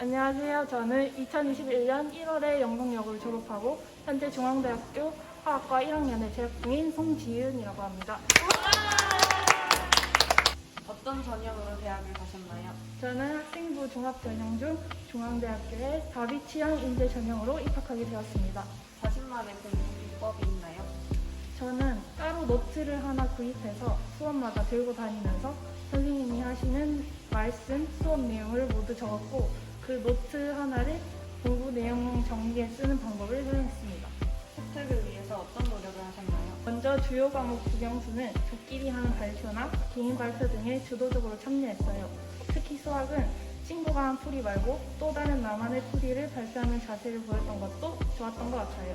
안녕하세요. 저는 2021년 1월에 영동여고를 졸업하고 현재 중앙대학교 화학과 1학년에 재학 중인 송지은이라고 합니다. 어떤 전형으로 대학을 가셨나요? 저는 학생부 종합 전형 중 중앙대학교에 다비 취향 인재 전형으로 입학하게 되었습니다. 자신만의 공부 비법이 있나요? 저는 따로 노트를 하나 구입해서 수업마다 들고 다니면서 선생님이 하시는 말씀, 수업 내용을 모두 적었고 그 노트 하나를 공부 내용 정리에 쓰는 방법을 활용했습니다. 혜택을 위해서 어떤 노력을 하셨나요? 먼저 주요 과목 국영수는 조끼리 하는 발표나 개인 발표 등에 주도적으로 참여했어요. 특히 수학은 친구가 한 풀이 말고 또 다른 나만의 풀이를 발표하는 자세를 보였던 것도 좋았던 것 같아요.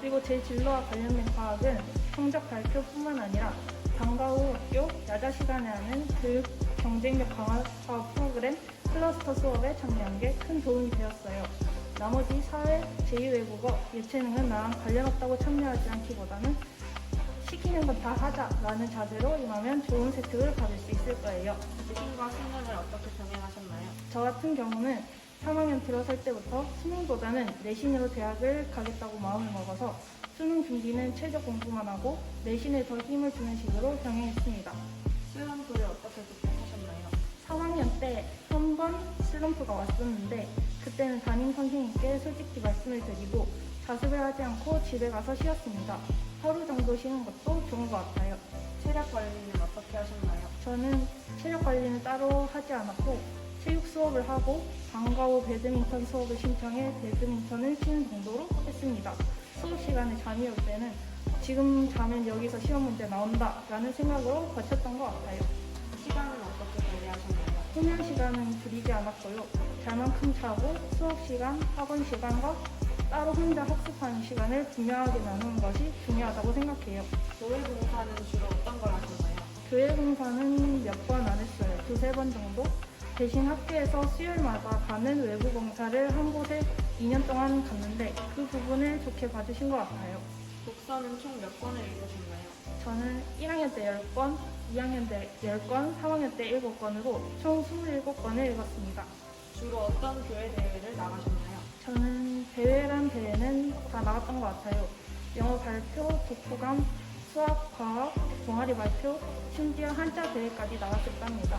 그리고 제 진로와 관련된 과학은 성적 발표뿐만 아니라 방과 후 학교 야자 시간에 하는 교육 경쟁력 강화 사업 프로그램 클러스터 수업에 참여한 게 큰 도움이 되었어요. 나머지 사회, 제2외국어, 예체능은 나랑 관련 없다고 참여하지 않기보다는 시키는 건다 하자라는 자세로 임하면 좋은 혜택을 받을 수 있을 거예요. 내신과 수능을 어떻게 병행하셨나요? 저 같은 경우는 3학년 들어설 때부터 수능보다는 내신으로 대학을 가겠다고 마음을 먹어서 수능 준비는 최저 공부만 하고 내신에 더 힘을 주는 식으로 병행했습니다. 슬럼프가 왔었는데 그때는 담임 선생님께 솔직히 말씀을 드리고 자습을 하지 않고 집에 가서 쉬었습니다. 하루 정도 쉬는 것도 좋은 것 같아요. 체력 관리는 어떻게 하셨나요? 저는 체력 관리는 따로 하지 않았고 체육 수업을 하고 방과 후 배드민턴 수업을 신청해 배드민턴을 치는 정도로 했습니다. 수업 시간에 잠이 올 때는 지금 자면 여기서 시험 문제 나온다라는 생각으로 버텼던 것 같아요. 시간은 어떻게 관리하셨나요? 수면 시간은 줄이지 않았고요. 잘만큼 자고 수업 시간, 학원 시간과 따로 혼자 학습하는 시간을 분명하게 나누는 것이 중요하다고 생각해요. 교회 봉사는 주로 어떤 걸 하셨나요? 교회 봉사는 몇 번 안 했어요. 두세 번 정도. 대신 학교에서 수요일마다 가는 외부 봉사를 한 곳에 2년 동안 갔는데 그 부분을 좋게 봐주신 것 같아요. 독서는 총 몇 권을 읽으셨나요? 저는 1학년 때 10권, 2학년 때 10권, 3학년 때 7권으로 총 27권을 읽었습니다. 주로 어떤 교회 대회를 나가셨나요? 저는 대회란 대회는 다 나갔던 것 같아요. 영어 발표, 독후감, 수학, 과학, 동아리 발표, 심지어 한자 대회까지 나갔었답니다.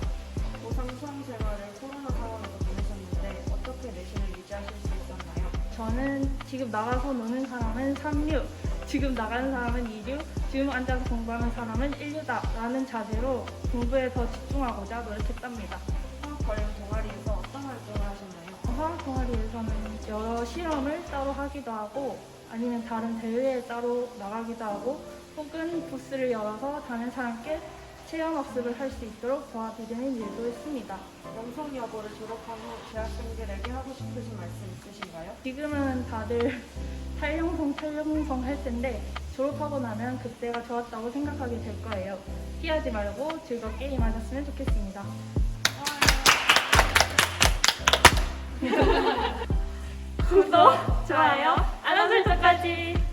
고상 수험 생활을 코로나 상황에서 보내셨는데 어떻게 내신을 유지하실 수 있었나요? 저는 지금 나가서 노는 사람은 3류, 지금 나가는 사람은 2류, 지금 앉아서 공부하는 사람은 1류다 라는 자세로 공부에 더 집중하고자 노력했답니다. 화학 관련 동아리에서 어떤 활동을 하셨나요? 화학 동아리에서는 여러 실험을 따로 하기도 하고 아니면 다른 대회에 따로 나가기도 하고 혹은 부스를 열어서 다른 사람께 체험 학습을 할 수 있도록 도와드리는 일도 했습니다. 영성 여고를 졸업한 후 대학생들에게 하고 싶으신 말씀 있으신가요? 지금은 다들 탈영성, 탈영성 할 텐데 졸업하고 나면 그때가 좋았다고 생각하게 될 거예요. 피하지 말고 즐겁게 임하셨으면 좋겠습니다. 구독, 좋아요, 알람 설정까지!